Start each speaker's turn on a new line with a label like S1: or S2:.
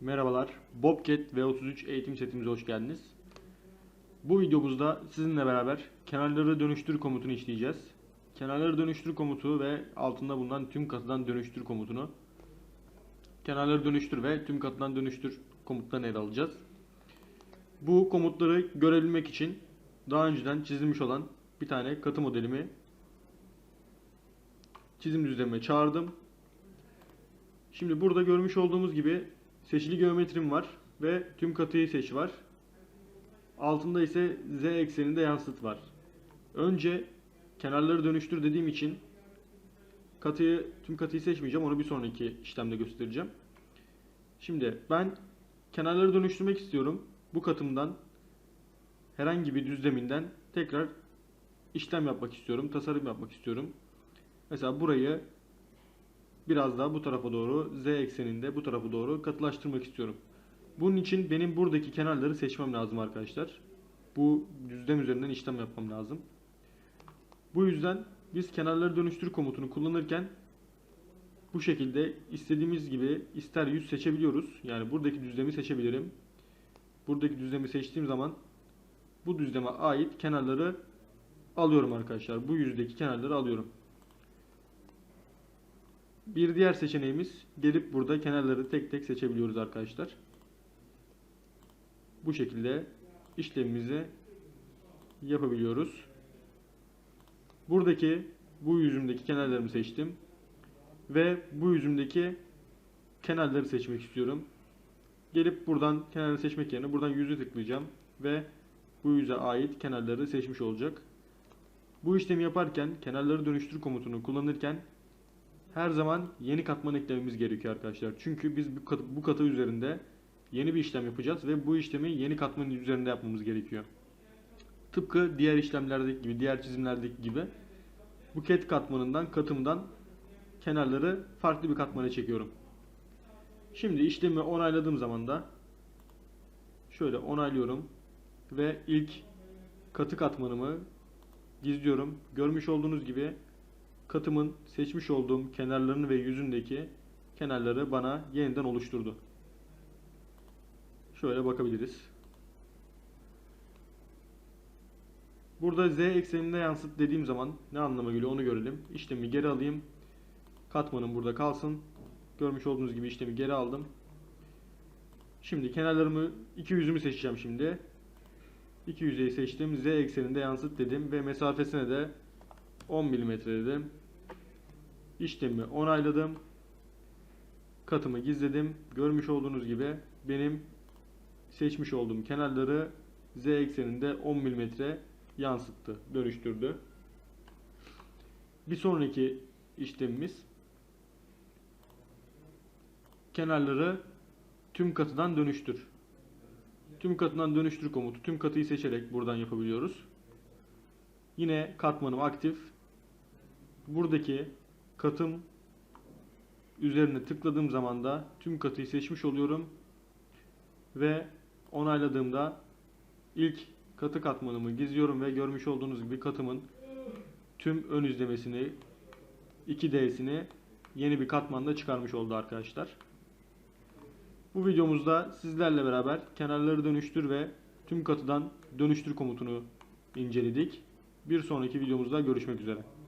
S1: Merhabalar, Bobcat V33 eğitim setimize hoş geldiniz. Bu videomuzda sizinle beraber kenarları dönüştür komutunu işleyeceğiz. Kenarları dönüştür komutu ve altında bulunan tüm katıdan dönüştür komutunu kenarları dönüştür ve tüm katıdan dönüştür komutlarını ele alacağız. Bu komutları görebilmek için daha önceden çizilmiş olan bir tane katı modelimi çizim düzlemime çağırdım. Şimdi burada görmüş olduğumuz gibi seçili geometrim var ve tüm katıyı seç var. Altında ise z ekseninde yansıt var. Önce kenarları dönüştür dediğim için katıyı tüm katıyı seçmeyeceğim. Onu bir sonraki işlemde göstereceğim. Şimdi ben kenarları dönüştürmek istiyorum. Bu katımdan herhangi bir düzleminden tekrar işlem yapmak istiyorum. Tasarım yapmak istiyorum. Mesela burayı biraz daha bu tarafa doğru z ekseninde bu tarafa doğru katılaştırmak istiyorum. Bunun için benim buradaki kenarları seçmem lazım arkadaşlar. Bu düzlem üzerinden işlem yapmam lazım. Bu yüzden biz kenarları dönüştür komutunu kullanırken bu şekilde istediğimiz gibi ister yüz seçebiliyoruz. Yani buradaki düzlemi seçebilirim. Buradaki düzlemi seçtiğim zaman bu düzleme ait kenarları alıyorum arkadaşlar. Bu yüzdeki kenarları alıyorum. Bir diğer seçeneğimiz gelip burada kenarları tek tek seçebiliyoruz arkadaşlar. Bu şekilde işlemimizi yapabiliyoruz. Buradaki bu yüzümdeki kenarlarımı seçtim. Ve bu yüzümdeki kenarları seçmek istiyorum. Gelip buradan kenarı seçmek yerine buradan yüzü tıklayacağım. Ve bu yüze ait kenarları seçmiş olacak. Bu işlemi yaparken kenarları dönüştür komutunu kullanırken her zaman yeni katman eklememiz gerekiyor arkadaşlar. Çünkü biz bu katı, bu katı üzerinde yeni bir işlem yapacağız ve bu işlemi yeni katmanın üzerinde yapmamız gerekiyor. Tıpkı diğer işlemlerdeki gibi, diğer çizimlerdeki gibi bu ket katmanından, katımdan kenarları farklı bir katmana çekiyorum. Şimdi işlemi onayladığım zaman da şöyle onaylıyorum ve ilk katı katmanımı gizliyorum. Görmüş olduğunuz gibi katımın seçmiş olduğum kenarlarını ve yüzündeki kenarları bana yeniden oluşturdu. Şöyle bakabiliriz. Burada z ekseninde yansıt dediğim zaman ne anlama geliyor onu görelim. İşlemi geri alayım. Katmanım burada kalsın. Görmüş olduğunuz gibi işlemi geri aldım. Şimdi kenarlarımı iki yüzümü seçeceğim şimdi. İki yüzeyi seçtim. Z ekseninde yansıt dedim ve mesafesine de 10 mm dedim. İşlemi onayladım. Katımı gizledim. Görmüş olduğunuz gibi benim seçmiş olduğum kenarları z ekseninde 10 mm yansıttı, dönüştürdü. Bir sonraki işlemimiz kenarları tüm katıdan dönüştür. Tüm katından dönüştür komutu tüm katıyı seçerek buradan yapabiliyoruz. Yine katmanım aktif. Buradaki katım üzerine tıkladığım zaman da tüm katıyı seçmiş oluyorum. Ve onayladığımda ilk katı katmanımı gizliyorum ve görmüş olduğunuz gibi katımın tüm ön izlemesini 2D'sini yeni bir katmanda çıkarmış oldu arkadaşlar. Bu videomuzda sizlerle beraber kenarları dönüştür ve tüm katıdan dönüştür komutunu inceledik. Bir sonraki videomuzda görüşmek üzere.